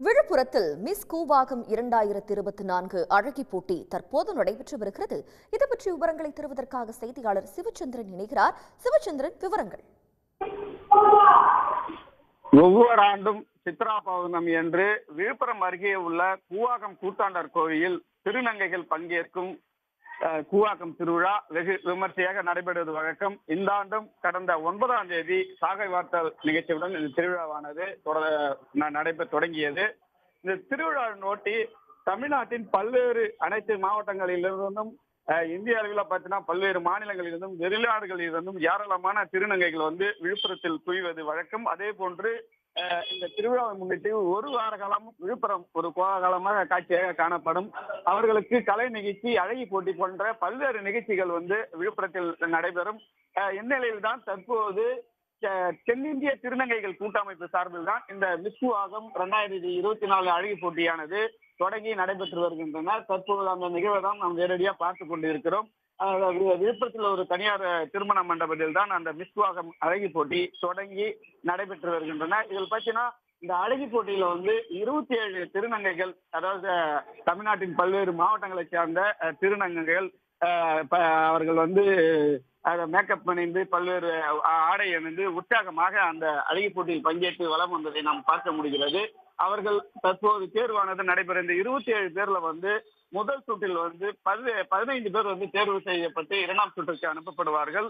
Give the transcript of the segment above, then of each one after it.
விழுப்புரத்தில் மிஸ் கூவாகம் இரண்டாயிரத்தி இருபத்தி நான்கு அழகி போட்டி தற்போது நடைபெற்று வருகிறது இது பற்றிய விவரங்களை தருவதற்காக செய்தியாளர் சிவச்சந்திரன் இணைகிறார். சிவச்சந்திரன் விவரங்கள். ஒவ்வொரு ஆண்டும் சித்ரா பௌர்ணமி என்று விழுப்புரம் அருகே உள்ள கூவாகம் கூத்தாண்டர் கோவிலில் திருநங்கைகள் பங்கேற்கும் கூவாக்கம் திருவிழா வெகு விமர்சையாக நடைபெறுவது வழக்கம். இந்த ஆண்டும் கடந்த ஒன்பதாம் தேதி சாகை வார்த்தல் நிகழ்ச்சியுடன் இந்த திருவிழாவானது நடைபெற தொடங்கியது. இந்த திருவிழா நோட்டி தமிழ்நாட்டின் பல்வேறு அனைத்து மாவட்டங்களிலிருந்தும் இந்திய அளவில் பார்த்தீங்கன்னா பல்வேறு மாநிலங்களிலிருந்தும் வெளிநாடுகளிலிருந்தும் ஏராளமான திருநங்கைகள் வந்து விழுப்புரத்தில் குவிவது வழக்கம். அதே போன்று இந்த திருவிழாவை முன்னிட்டு ஒரு வார காலம் விழுப்புரம் ஒரு கோலாகலமாக காட்சியாக காணப்படும். அவர்களுக்கு கலை நிகழ்ச்சி அழகி போட்டி போன்ற பல்வேறு நிகழ்ச்சிகள் வந்து விழுப்புரத்தில் நடைபெறும். இந்நிலையில் தான் தற்போது தென்னிந்திய திருநங்கைகள் கூட்டமைப்பு சார்பில் தான் இந்த மிஸ்குவாகம் இரண்டாயிரத்தி இருபத்தி நாலு அழகி போட்டியானது தொடங்கி நடைபெற்று வருகின்றன. தற்போது அந்த நிகழ்வை தான் நாம் நேரடியாக பார்த்து கொண்டிருக்கிறோம். விழுப்புரத்தில் ஒரு தனியார் திருமண மண்டபத்தில் தான் அந்த மிஸ்வாகம் அழகி போட்டி தொடங்கி நடைபெற்று வருகின்றன. இதில் பார்த்தீங்கன்னா இந்த அழகி போட்டியில வந்து இருபத்தி ஏழு திருநங்கைகள் அதாவது தமிழ்நாட்டின் பல்வேறு மாவட்டங்களை சேர்ந்த திருநங்கைகள் அவர்கள் வந்து மேக்கப் பண்ணிந்து பல்வேறு ஆடை அணிந்து உற்சாகமாக அந்த அழகி போட்டியில் பங்கேற்று வலம் வந்ததை நாம் பார்க்க முடிகிறது. அவர்கள் தற்போது தேர்வானது நடைபெற இந்த இருபத்தி ஏழு பேர்ல வந்து முதல் சுற்றில் வந்து பதி பதினைந்து பேர் வந்து தேர்வு செய்யப்பட்டு இரண்டாம் சுற்றுக்கு அனுப்பப்படுவார்கள்.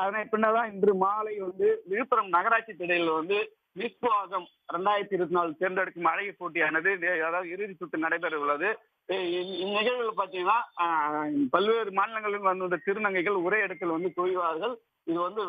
அதனை பின்னதான் இன்று மாலை வந்து விழுப்புரம் நகராட்சி திடையில் வந்து மிஸ்வாகம் ரெண்டாயிரத்தி இருபத்தி நாலு தேர்ந்தெடுக்கும் அழகி போட்டியானது அதாவது இறுதி சுற்று நடைபெற உள்ளது இ- இ- இந்நிகழ்வில் பார்த்தீங்கன்னா பல்வேறு மாநிலங்களில் வந்த திருநங்கைகள் ஒரே இடத்தில் வந்து குவிவார்கள் இது வந்து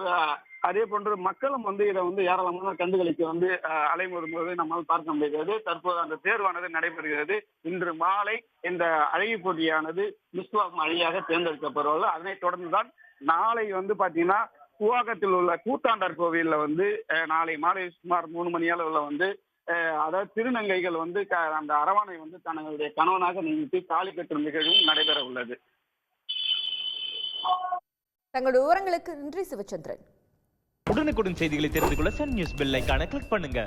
அதே போன்று மக்களும் வந்து இதை வந்து ஏராளமான கண்டுகளிக்க வந்து அஹ், அலைமோதும்போது நம்மால் பார்க்க முடிகிறது. தற்போது அந்த தேர்வானது நடைபெறுகிறது. இன்று மாலை இந்த அழகி போட்டியானது மிஸ்வாகம் அழியாக தேர்ந்தெடுக்கப்படுவார்கள் அதனைத் தொடர்ந்து தான் நாளை வந்து பாத்தீங்கன்னா கூவாகத்தில் உள்ள கூத்தாண்டர் கோவில்ல வந்து நாளை மாலை சுமார் மூணு மணி அளவுல வந்து அதாவது திருநங்கைகள் வந்து க- அந்த அரவானை வந்து தங்களுடைய கணவனாக நியமித்து தாலி கட்டும் நிகழ்வும் நடைபெற உள்ளது. தங்களுடைய விவரங்களுக்கு நன்றி சிவச்சந்திரன். உடனுக்குடன் செய்திகளை தெரிந்து கொள்ள சன் நியூஸ் பெல் ஐகானை கிளிக் பண்ணுங்க.